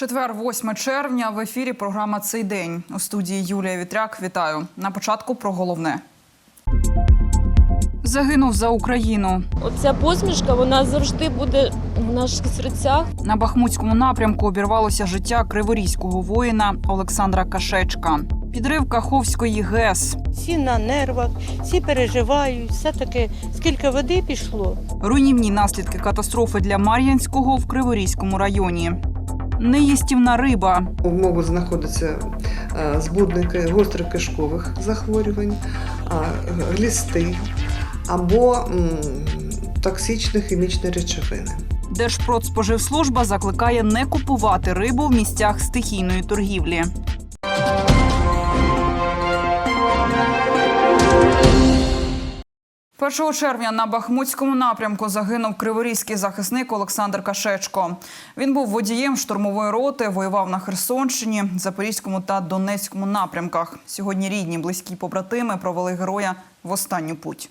Четвер, 8 червня. В ефірі програма Цей день у студії Юлія Вітряк. Вітаю на початку про головне. Загинув за Україну Оця посмішка вона завжди буде в наших серцях. на Бахмутському напрямку. Обірвалося життя криворізького воїна Олександра Кашечка. Підрив Каховської ГЕС. всі на нервах, всі переживають. Все таки, скільки води пішло. Руйнівні наслідки катастрофи для Мар'янського в Криворізькому районі. Неїстівна риба. Можуть знаходитися е, збудники гострокишкових захворювань, глісти або токсичні хімічні речовини. Держпродспоживслужба закликає не купувати рибу в місцях стихійної торгівлі. Першого червня на Бахмутському напрямку загинув криворізький захисник Олександр Кашечко. Він був водієм штурмової роти, воював на Херсонщині, Запорізькому та Донецькому напрямках. Сьогодні рідні, близькі побратими провели героя в останню путь.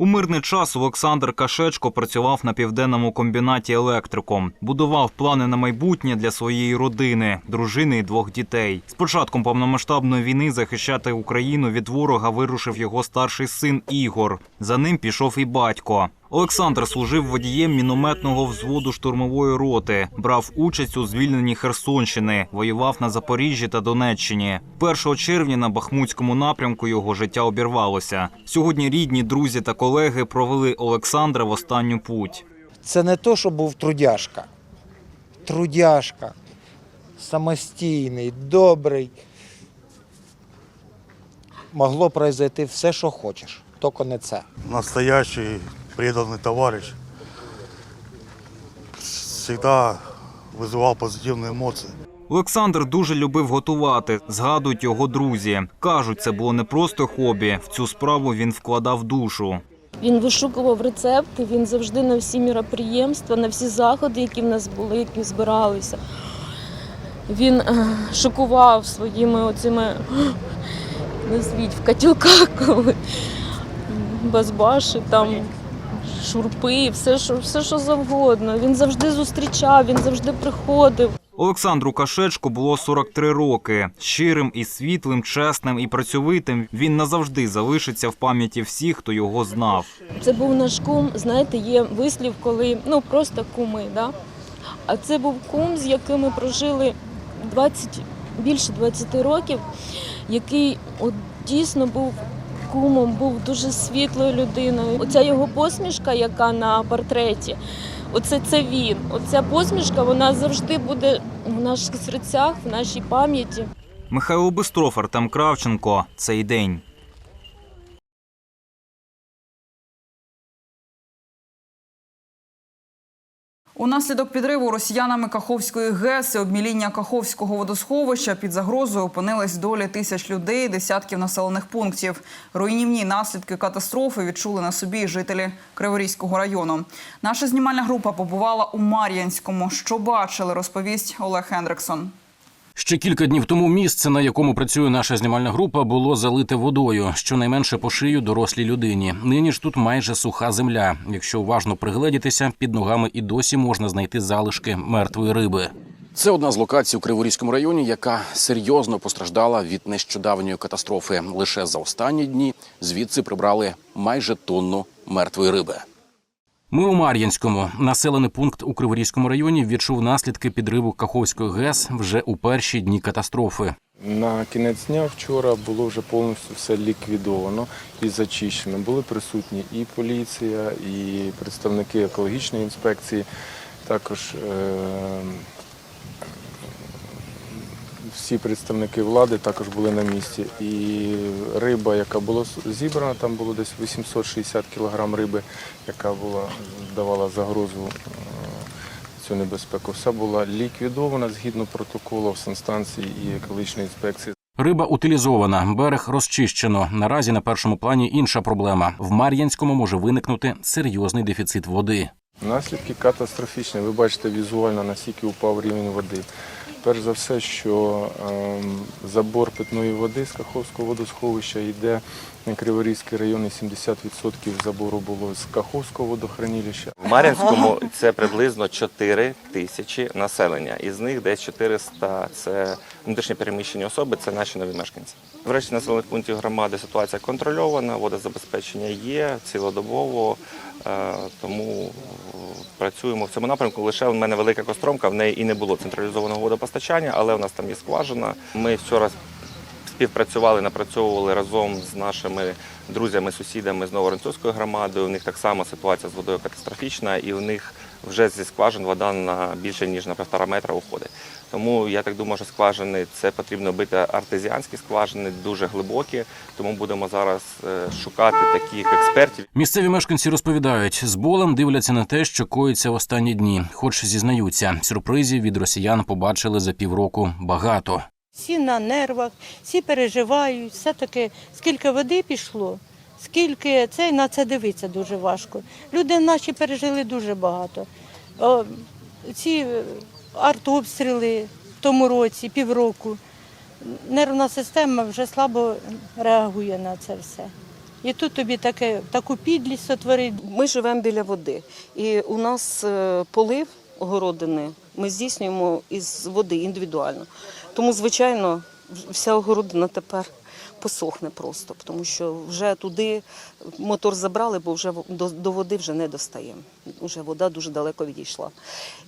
У мирний час Олександр Кашечко працював на південному комбінаті електриком, будував плани на майбутнє для своєї родини, дружини і двох дітей. З початком повномасштабної війни захищати Україну від ворога вирушив його старший син Ігор. За ним пішов і батько. Олександр служив водієм мінометного взводу штурмової роти, брав участь у звільненні Херсонщини, воював на Запоріжжі та Донеччині. 1 червня на Бахмутському напрямку його життя обірвалося. Сьогодні рідні, друзі та колеги провели Олександра в останню путь. Це не то, що був трудяшка. Трудяшка. Самостійний, добрий. Могло произойти все, що хочеш, тільки не це. настоящий преданный товарищ. Всегда вызывал позитивные эмоции. Олександр дуже любив готувати, згадують його друзі. Кажуть, це було не просто хобі. В цю справу він вкладав душу. Він вишукував рецепти. Він завжди на всі міроприємства, на всі заходи, які в нас були, які збиралися. Він е, шокував своїми оцими назвіть в котілках, коли базбаші, там шурпи, все що, все, що завгодно. Він завжди зустрічав, він завжди приходив. Олександру Кашечку було 43 роки. Щирим і світлим, чесним і працьовитим він назавжди залишиться в пам'яті всіх, хто його знав. Це був наш кум. Знаєте, є вислів, коли ну просто куми. Да? А це був кум, з яким ми прожили 20, більше 20 років, який от дійсно був кумом, був дуже світлою людиною. Оця його посмішка, яка на портреті, оце це він. Оця посмішка, вона завжди буде в наших серцях, в нашій пам'яті. Михайло Бистроф, Артем Кравченко. Цей день. Унаслідок підриву росіянами Каховської ГЕС і обміління Каховського водосховища під загрозою опинились долі тисяч людей, десятків населених пунктів. Руйнівні наслідки катастрофи відчули на собі жителі Криворізького району. Наша знімальна група побувала у Мар'янському. Що бачили, розповість Олег Хендриксон. Ще кілька днів тому місце, на якому працює наша знімальна група, було залите водою, щонайменше по шию дорослій людині. Нині ж тут майже суха земля. Якщо уважно пригледітися, під ногами і досі можна знайти залишки мертвої риби. Це одна з локацій у Криворізькому районі, яка серйозно постраждала від нещодавньої катастрофи. Лише за останні дні звідси прибрали майже тонну мертвої риби. Ми у Мар'їнському. Населений пункт у Криворізькому районі відчув наслідки підриву Каховської ГЕС вже у перші дні катастрофи. На кінець дня вчора було вже повністю все ліквідовано і зачищено. Були присутні і поліція, і представники екологічної інспекції. Також е- всі представники влади також були на місці. І риба, яка була зібрана, там було десь 860 кг риби, яка була давала загрозу е, цю небезпеку. Все була ліквідована згідно протоколу санстанції і екологічної інспекції. Риба утилізована, берег розчищено. Наразі на першому плані інша проблема. В Мар'їнському може виникнути серйозний дефіцит води. Наслідки катастрофічні. Ви бачите візуально, наскільки упав рівень води. Перш за все, що ем, забор питної води з Каховського водосховища йде на Криворізький район, і 70% забору було з Каховського водохранилища. В Мар'їнському це приблизно 4 тисячі населення. Із них десь 400 – це внутрішньо переміщені особи, це наші нові мешканці. В решті населених пунктів громади ситуація контрольована, водозабезпечення є цілодобово, е, тому працюємо в цьому напрямку. Лише в мене велика костромка, в неї і не було централізованого водопостачання, але в нас там є скважина. Ми вчора співпрацювали, напрацьовували разом з нашими друзями, сусідами з Новоронцовською громадою. У них так само ситуація з водою катастрофічна, і у них вже зі скважин вода на більше ніж на півтора метра уходить. Тому я так думаю, що скважини це потрібно бити артезіанські скважини, дуже глибокі. Тому будемо зараз е, шукати таких експертів. Місцеві мешканці розповідають, з болем дивляться на те, що коїться в останні дні, хоч зізнаються, сюрпризів від росіян побачили за півроку багато. Всі на нервах, всі переживають, все-таки скільки води пішло, скільки це на це дивитися дуже важко. Люди наші пережили дуже багато. Ці е, артобстріли в тому році, півроку. Нервна система вже слабо реагує на це все. І тут тобі таке, таку підлість сотворить. Ми живемо біля води, і у нас е, полив огородини ми здійснюємо із води індивідуально. Тому, звичайно, вся огородина тепер посохне просто, тому що вже туди мотор забрали, бо вже до, до води вже не достаємо. Уже вода дуже далеко відійшла.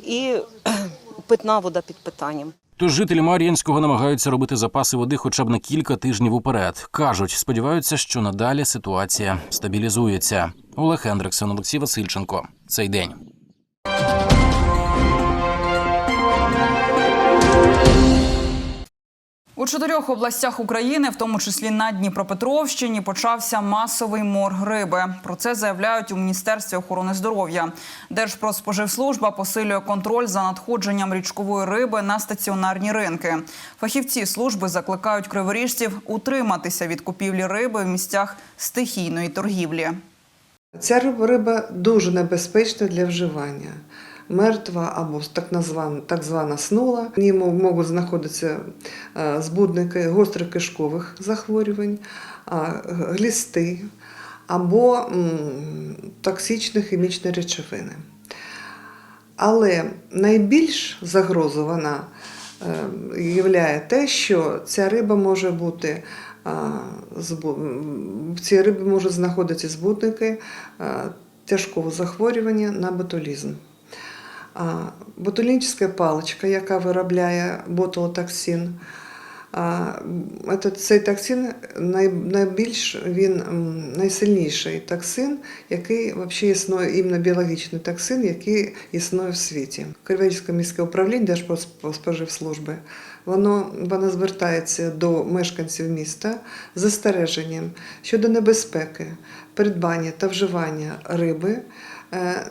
І питна вода під питанням. Тож жителі Мар'їнського намагаються робити запаси води хоча б на кілька тижнів уперед. кажуть, сподіваються, що надалі ситуація стабілізується. Олег Хендриксон, Олексій Васильченко. Цей день. У чотирьох областях України, в тому числі на Дніпропетровщині, почався масовий морг риби. Про це заявляють у Міністерстві охорони здоров'я. Держпродспоживслужба посилює контроль за надходженням річкової риби на стаціонарні ринки. Фахівці служби закликають криворіжців утриматися від купівлі риби в місцях стихійної торгівлі. Ця риба дуже небезпечна для вживання. Мертва або так, названа, так звана снула. В ній можуть знаходитися е, збудники гострокишкових захворювань, глісти або токсичні хімічні речовини. Але найбільш загрозу е, являє те, що ця риба може бути. В цій рибі можуть знаходитися збудники тяжкого захворювання на ботулізм. А, паличка, яка виробляє ботулотоксин, цей токсин найбільш він найсильніший токсин, який взагалі існує, іменно біологічний токсин, який існує в світі. Кривецьке міське управління Держпродспоживслужби воно, воно звертається до мешканців міста з застереженням щодо небезпеки, придбання та вживання риби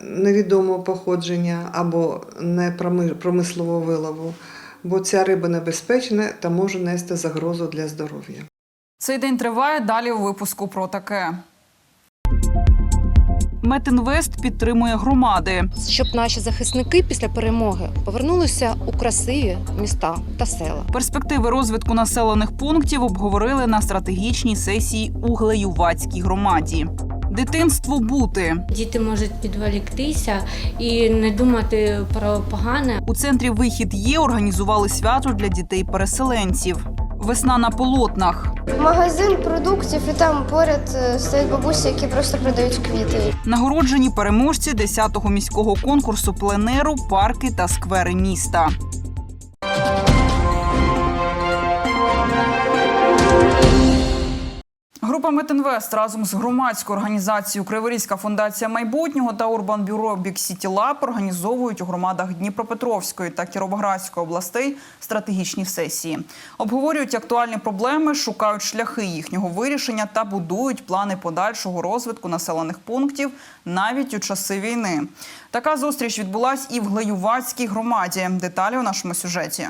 невідомого походження або непромислового вилову, бо ця риба небезпечна та може нести загрозу для здоров'я. Цей день триває. Далі у випуску про таке. Метінвест підтримує громади. щоб наші захисники після перемоги повернулися у красиві міста та села. Перспективи розвитку населених пунктів обговорили на стратегічній сесії у Глеювацькій громаді. Дитинство бути Діти можуть підволіктися і не думати про погане. у центрі вихід є. Організували свято для дітей-переселенців. Весна на полотнах. Магазин продуктів і там поряд е, стоять бабусі, які просто продають квіти. Нагороджені переможці 10-го міського конкурсу пленеру, парки та сквери міста. Група Метинвест разом з громадською організацією Криворізька фундація майбутнього та Урбан Бюро Бік Сіті Лаб організовують у громадах Дніпропетровської та Кіровоградської областей стратегічні сесії. Обговорюють актуальні проблеми, шукають шляхи їхнього вирішення та будують плани подальшого розвитку населених пунктів навіть у часи війни. Така зустріч відбулась і в Глеювацькій громаді. Деталі у нашому сюжеті.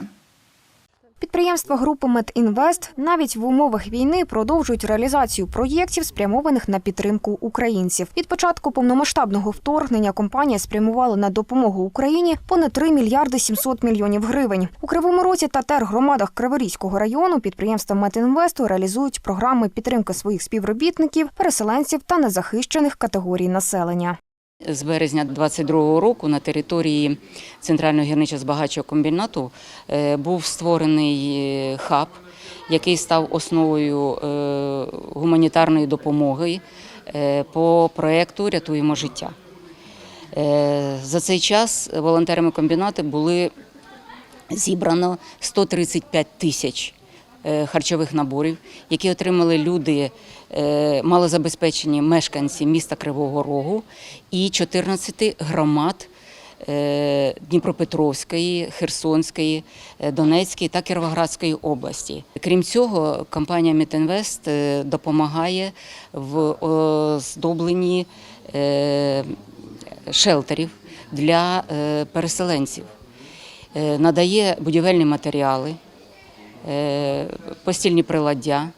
Підприємства групи Медінвест навіть в умовах війни продовжують реалізацію проєктів, спрямованих на підтримку українців. Від початку повномасштабного вторгнення компанія спрямувала на допомогу Україні понад 3 мільярди 700 мільйонів гривень. У Кривому Розі та тергромадах Криворізького району підприємства Медінвесту реалізують програми підтримки своїх співробітників, переселенців та незахищених категорій населення. З березня 2022 року на території Центрального гірничо-збагачого комбінату е, був створений е, хаб, який став основою е, гуманітарної допомоги по проєкту Рятуємо життя. За цей час волонтерами комбінату були зібрано 135 тисяч харчових наборів, які отримали люди малозабезпечені мешканці міста Кривого Рогу і 14 громад е, Дніпропетровської, Херсонської, е, Донецької та Кіровоградської області. Крім цього, компанія Мітінвест е, допомагає в оздобленні е, шелтерів для е, переселенців е, надає будівельні матеріали, е, постільні приладдя,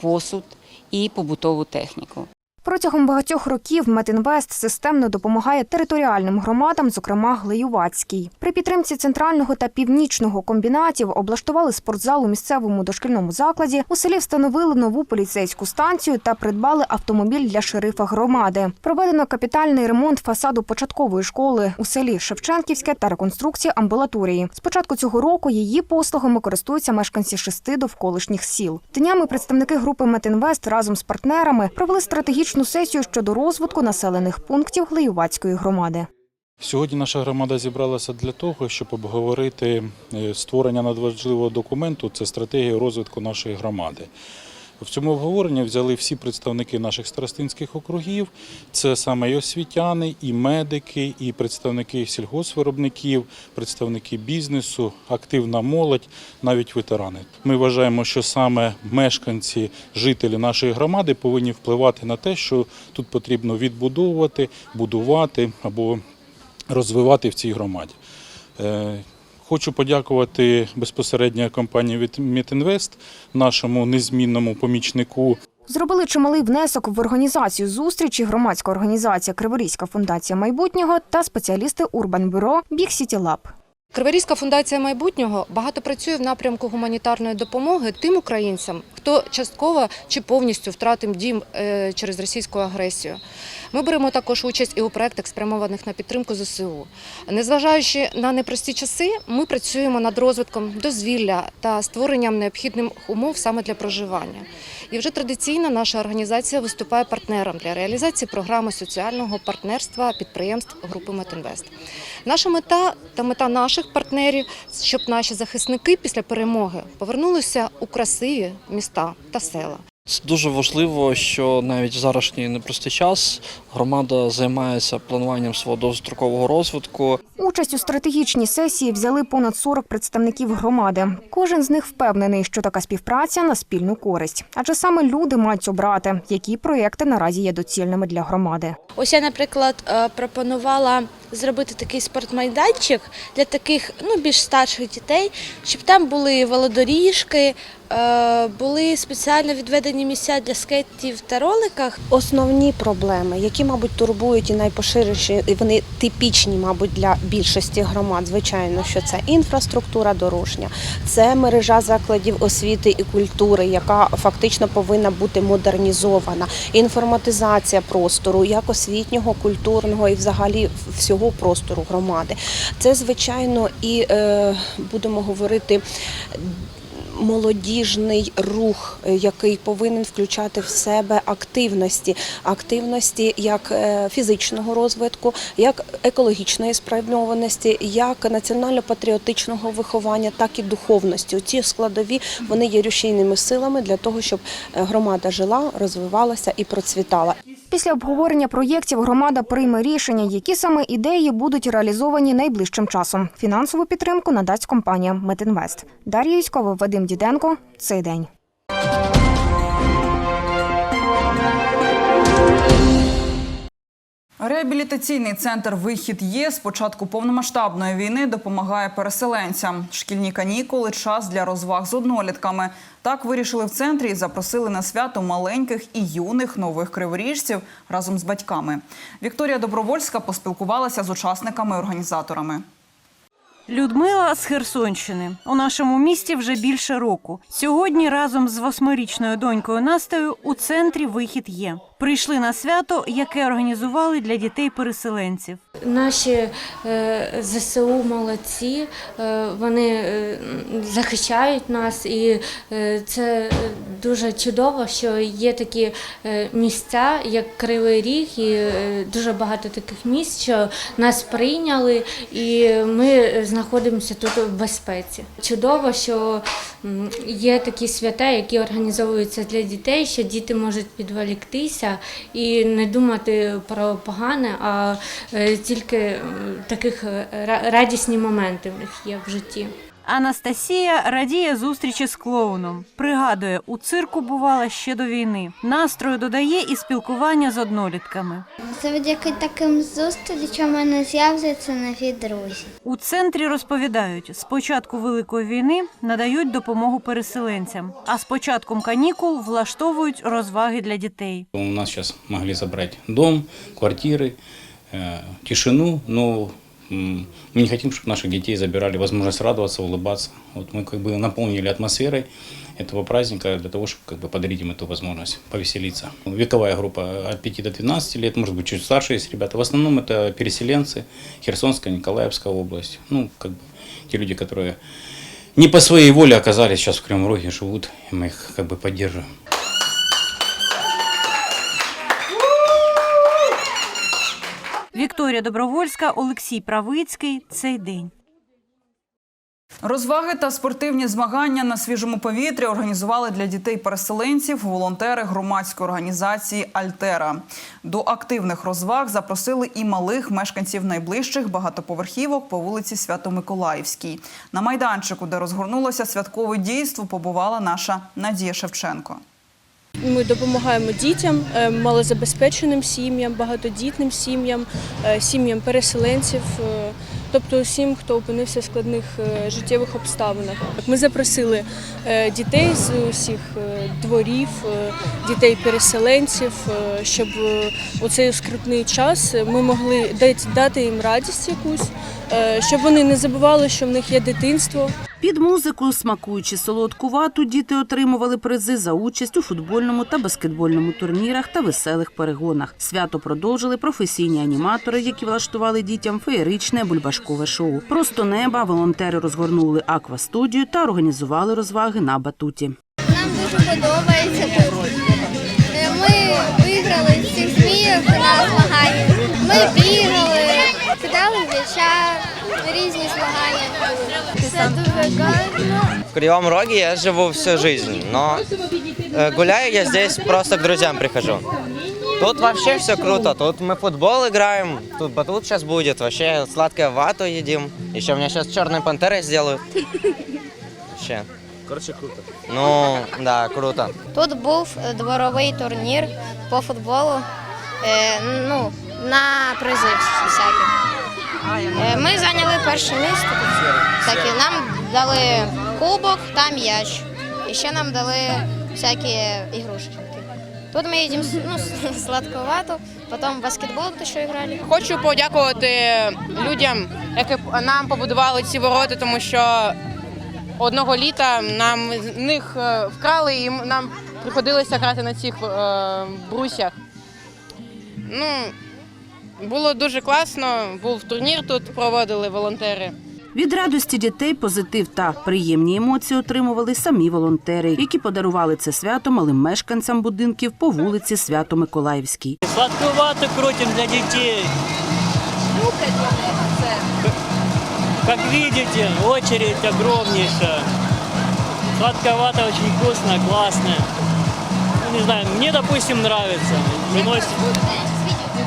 посуд і побутову техніку. Протягом багатьох років Метінвест системно допомагає територіальним громадам, зокрема Глеювацькій. При підтримці центрального та північного комбінатів облаштували спортзал у місцевому дошкільному закладі. У селі встановили нову поліцейську станцію та придбали автомобіль для шерифа громади. Проведено капітальний ремонт фасаду початкової школи у селі Шевченківське та реконструкція амбулаторії. З початку цього року її послугами користуються мешканці шести довколишніх сіл. Днями представники групи Метінвест разом з партнерами провели стратегічну сесію щодо розвитку населених пунктів Глеювацької громади. Сьогодні наша громада зібралася для того, щоб обговорити е, створення надважливого документу це стратегія розвитку нашої громади. В цьому обговоренні взяли всі представники наших старостинських округів. Це саме і освітяни, і медики, і представники сільгоспвиробників, представники бізнесу, активна молодь, навіть ветерани. Ми вважаємо, що саме мешканці, жителі нашої громади повинні впливати на те, що тут потрібно відбудовувати, будувати або розвивати в цій громаді. Хочу подякувати безпосередньо компанії від Мітінвест, нашому незмінному помічнику. Зробили чималий внесок в організацію зустрічі громадська організація Криворізька фундація майбутнього та спеціалісти Урбанбюро Біг Сіті Лаб. Криворізька фундація майбутнього багато працює в напрямку гуманітарної допомоги тим українцям, хто частково чи повністю втратив дім е, через російську агресію. Ми беремо також участь і у проєктах, спрямованих на підтримку ЗСУ. Незважаючи на непрості часи, ми працюємо над розвитком дозвілля та створенням необхідних умов саме для проживання. І вже традиційно наша організація виступає партнером для реалізації програми соціального партнерства підприємств групи Метинвест. Наша мета та мета наших партнерів, щоб наші захисники після перемоги повернулися у красиві міста та села. Це дуже важливо, що навіть в зарашній непростий час громада займається плануванням свого довгострокового розвитку. Участь у стратегічній сесії взяли понад 40 представників громади. Кожен з них впевнений, що така співпраця на спільну користь, адже саме люди мають обрати, які проєкти наразі є доцільними для громади. Ось я, наприклад, е, пропонувала зробити такий спортмайданчик для таких ну, більш старших дітей, щоб там були велодоріжки, були спеціально відведені місця для скейтів та роликах. Основні проблеми, які, мабуть, турбують і найпоширеніші, і вони типічні, мабуть, для більшості громад, звичайно, що це інфраструктура дорожня, це мережа закладів освіти і культури, яка фактично повинна бути модернізована, інформатизація простору, як освітнього, культурного і взагалі всього простору громади. Це, звичайно, і е, будемо говорити молодіжний рух, е, який повинен включати в себе активності, активності як е, фізичного розвитку, як екологічної спрямованості, як національно-патріотичного виховання, так і духовності. Ці складові вони є рушійними силами для того, щоб е, громада жила, розвивалася і процвітала. Після обговорення проєктів громада прийме рішення, які саме ідеї будуть реалізовані найближчим часом. Фінансову підтримку надасть компанія Метінвест. Дар'я Юськова, Вадим Діденко. Цей день. Реабілітаційний центр Вихід є з початку повномасштабної війни допомагає переселенцям. Шкільні канікули час для розваг з однолітками. Так вирішили в центрі і запросили на свято маленьких і юних нових криворіжців разом з батьками. Вікторія Добровольська поспілкувалася з учасниками і організаторами. Людмила з Херсонщини у нашому місті вже більше року. Сьогодні разом з восьмирічною донькою Настею у центрі вихід є. Прийшли на свято, яке організували для дітей-переселенців. Наші е, ЗСУ молодці, е, вони е, захищають нас, і це дуже чудово, що є такі е, місця, як Кривий Ріг, і е, дуже багато таких місць, що нас прийняли, і ми знаходимося тут в безпеці. Чудово, що є такі свята, які організовуються для дітей, що діти можуть підволіктися і не думати про погане, а е, тільки таких ра- радісні моменти в них є в житті. Анастасія радіє зустрічі з клоуном. Пригадує, у цирку бувала ще до війни. Настрою додає і спілкування з однолітками. Завдяки таким зустрічам у мене з'являться нові друзі. У центрі розповідають, з початку великої війни надають допомогу переселенцям, а з початком канікул влаштовують розваги для дітей. У нас сейчас могли забрать дом, квартиры, э, тишину, но м, мы не хотим, чтобы наших детей забирали возможность радоваться, улыбаться. Вот мы как бы наполнили атмосферой этого праздника для того, чтобы как бы подарить им эту возможность повеселиться. Вековая группа от 5 до 12 лет, может быть, чуть старше есть ребята. В основном это переселенцы, Херсонская, Николаевская область. Ну, как бы те люди, которые не по своей воле оказались сейчас в Кривом Роге, живут, и мы их как бы поддерживаем. Вікторія Добровольська, Олексій Правицький. Цей день. Розваги та спортивні змагання на свіжому повітрі організували для дітей-переселенців волонтери громадської організації Альтера. До активних розваг запросили і малих мешканців найближчих багатоповерхівок по вулиці Свято-Миколаївській. На майданчику, де розгорнулося святкове дійство, побувала наша Надія Шевченко. Ми допомагаємо дітям, е, малозабезпеченим сім'ям, багатодітним сім'ям, е, сім'ям переселенців, е, тобто всім, хто опинився в складних життєвих обставинах. Ми запросили дітей з усіх дворів, дітей-переселенців, щоб у цей скрутний час ми могли дати- їм радість якусь, щоб вони не забували, що в них є дитинство. Під музику, смакуючи солодку вату, діти отримували призи за участь у футбольному та баскетбольному турнірах та веселих перегонах. Свято продовжили професійні аніматори, які влаштували дітям феєричне бульбашкове шоу. Просто неба волонтери розгорнули аквастудію та організували розваги на батуті. Нам дуже подобається. Е, Ми виграли всіх зміїв на змаганнях. Ми різні змагання. Це дуже гарно. В Кривом Роге я живу всю жизнь, но э, гуляю я здесь просто к друзьям прихожу. Тут вообще все круто. Тут мы в футбол играем, тут батут сейчас будет, вообще сладкое вату едим. Еще меня сейчас черной пантерой сделают. Вообще. Коротше, круто. Ну, да, круто. Тут був е, дворовий турнір по футболу. е, Ну, на призи всякі. Е, Ми зайняли перше місце. Всякі. Нам дали кубок та м'яч. І ще нам дали всякі ігрушки. Тут ми їдемо ну, сладковато, потім баскетбол те, що грали. Хочу подякувати людям, які нам побудували ці ворота, тому що одного літа нам них е, вкрали і нам приходилося грати на цих е, брусях. Ну, було дуже класно. Був турнір тут, проводили волонтери. Від радості дітей позитив та приємні емоції отримували самі волонтери, які подарували це свято малим мешканцям будинків по вулиці Свято-Миколаївській. Сладковато крутим для детей. Как видите, очередь огромнейшая. Сладковато очень вкусно, классно. Ну, не знаю, мне, допустим, нравится. Приносит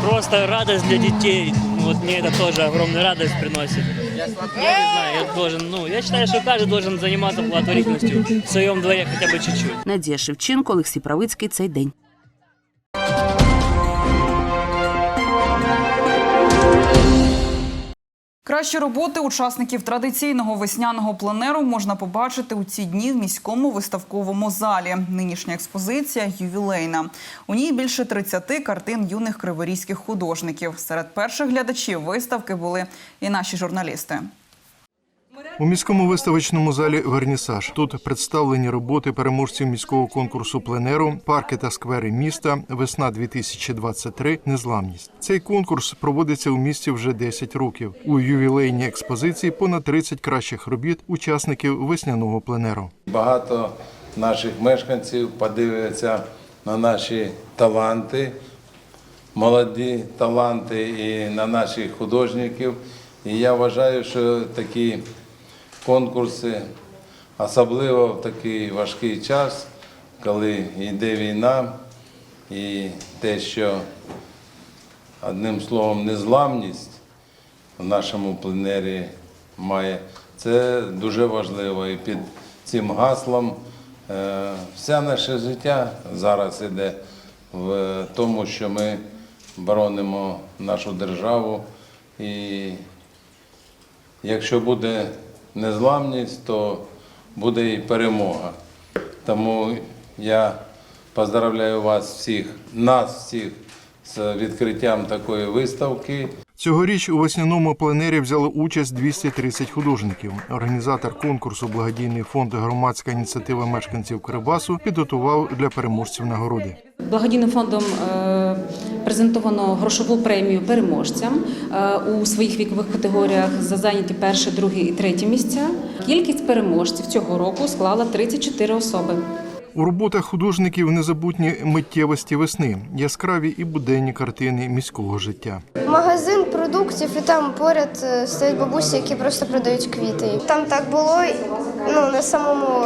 просто радость для детей. Вот мне это тоже огромную радость приносит. Я не знаю, я должен, ну, я считаю, что каждый должен заниматься благотворительностью в своем дворе хотя бы чуть-чуть. Надія Шевченко, Олексій Правицький. Цей день. Кращі роботи учасників традиційного весняного пленеру можна побачити у ці дні в міському виставковому залі. Нинішня експозиція ювілейна. У ній більше 30 картин юних криворізьких художників. Серед перших глядачів виставки були і наші журналісти. У міському виставочному залі Вернісаж тут представлені роботи переможців міського конкурсу пленеру, парки та сквери міста. Весна 2023 Незламність. Цей конкурс проводиться у місті вже 10 років. У ювілейній експозиції понад 30 кращих робіт учасників весняного пленеру. Багато наших мешканців подивляться на наші таланти, молоді таланти і на наших художників. І я вважаю, що такі конкурси, особливо в такий важкий час, коли йде війна, і те, що одним словом незламність в нашому пленері має, це дуже важливо. І під цим гаслом е, все наше життя зараз іде в тому, що ми боронимо нашу державу. І якщо буде незламність, то буде і перемога. Тому я поздравляю вас всіх, нас всіх з відкриттям такої виставки. Цьогоріч у весняному пленері взяло участь 230 художників. Організатор конкурсу Благодійний фонд Громадська ініціатива мешканців Кирибасу підготував для переможців нагороди. Благодійним фондом е, презентовано грошову премію переможцям е, у своїх вікових категоріях за зайняті перше, друге і третє місця. Кількість переможців цього року склала 34 особи. У роботах художників незабутні миттєвості весни, яскраві і буденні картини міського життя. Магазин продуктів, і там поряд е, стоять бабусі, які просто продають квіти. Там так було ну, на самому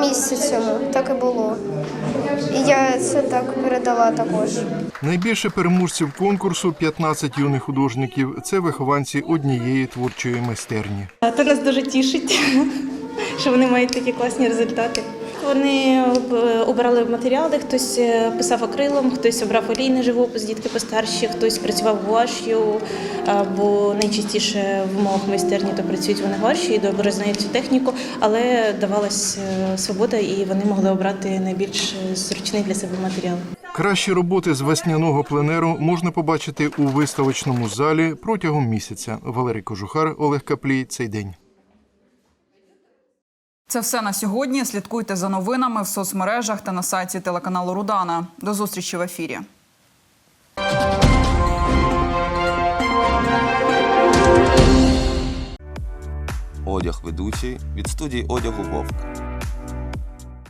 місці цьому, так і було. І я це так передала також. Найбільше переможців конкурсу 15 юних художників. Це вихованці однієї творчої майстерні. Це нас дуже тішить, що вони мають такі класні результати. Вони е, обирали матеріали, хтось е, писав акрилом, хтось обрав олійний живопис, дітки постарші, хтось працював гуаш'ю, бо найчастіше в умовах майстерні то працюють вони гуаш'ю і добре знають цю техніку, але давалась е, свобода і вони могли обрати найбільш зручний для себе матеріал. Кращі роботи з весняного пленеру можна побачити у виставочному залі протягом місяця. Валерій Кожухар, Олег Каплій. Цей день. Це все на сьогодні. Слідкуйте за новинами в соцмережах та на сайті телеканалу Рудана. До зустрічі в ефірі. Одяг ведучий від студії одягу Вовк.